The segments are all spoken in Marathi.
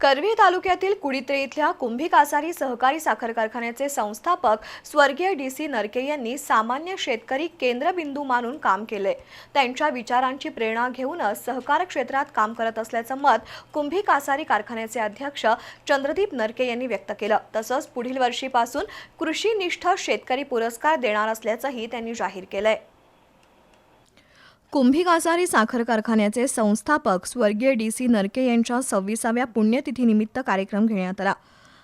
करवी तालुक्यातील कुडित्रे इथल्या कुंभी कासारी सहकारी साखर कारखान्याचे संस्थापक स्वर्गीय डी सी नरके यांनी सामान्य शेतकरी केंद्रबिंदू मानून काम केले. त्यांच्या विचारांची प्रेरणा घेऊनच सहकार क्षेत्रात काम करत असल्याचं मत कुंभी कासारी कारखान्याचे अध्यक्ष चंद्रदीप नरके यांनी व्यक्त केलं. तसंच पुढील वर्षीपासून कृषीनिष्ठ शेतकरी पुरस्कार देणार असल्याचंही त्यांनी जाहीर केलंय. कुंभी कासारी साखर कारखान्याचे संस्थापक स्वर्गीय डी सी नरके यांच्या सव्वीसाव्या पुण्यतिथीनिमित्त कार्यक्रम घेण्यात आला.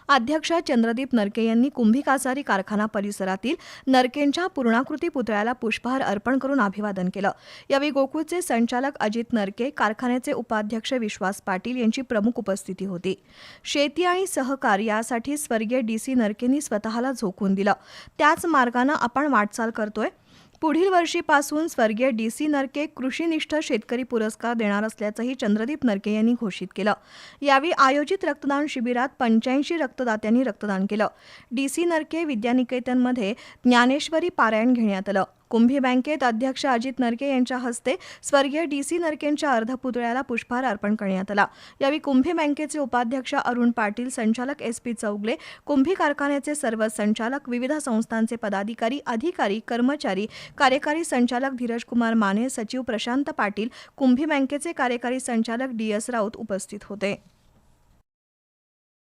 अध्यक्ष चंद्रदीप नरके यांनी कुंभी कासारी कारखाना परिसरातील नरकेंच्या पूर्णाकृती पुतळ्याला पुष्पहार अर्पण करून अभिवादन केलं. यावेळी गोकुळचे संचालक अजित नरके कारखान्याचे उपाध्यक्ष विश्वास पाटील यांची प्रमुख उपस्थिती होती. शेती आणि सहकार यासाठी स्वर्गीय डी सी नरकेंनी स्वतःला झोकून दिलं. त्याच मार्गानं आपण वाटचाल करतोय. पुढील वर्षीपासून स्वर्गीय डी सी नरके कृषीनिष्ठ शेतकरी पुरस्कार देणार असल्याचंही चंद्रदीप नरके यांनी घोषित केलं. यावेळी आयोजित रक्तदान शिबिरात पंच्याऐंशी रक्तदात्यांनी रक्तदान केलं. डी सी नरके विद्यानिकेतनमध्ये ज्ञानेश्वरी पारायण घेण्यात आलं. कुंभी बँकेत अध्यक्ष अजित नरके यांच्या हस्ते स्वर्गीय डी सी नरकेंच्या अर्धपुतळ्याला पुष्पहार अर्पण करण्यात आला. यावेळी कुंभी बँकेचे उपाध्यक्ष अरुण पाटील संचालक एस पी चौगले कुंभी कारखान्याचे सर्व संचालक विविध संस्थांचे पदाधिकारी अधिकारी कर्मचारी कार्यकारी संचालक धीरज कुमार माने सचिव प्रशांत पाटील कुंभी बँकेचे कार्यकारी संचालक डी एस राऊत उपस्थित होते.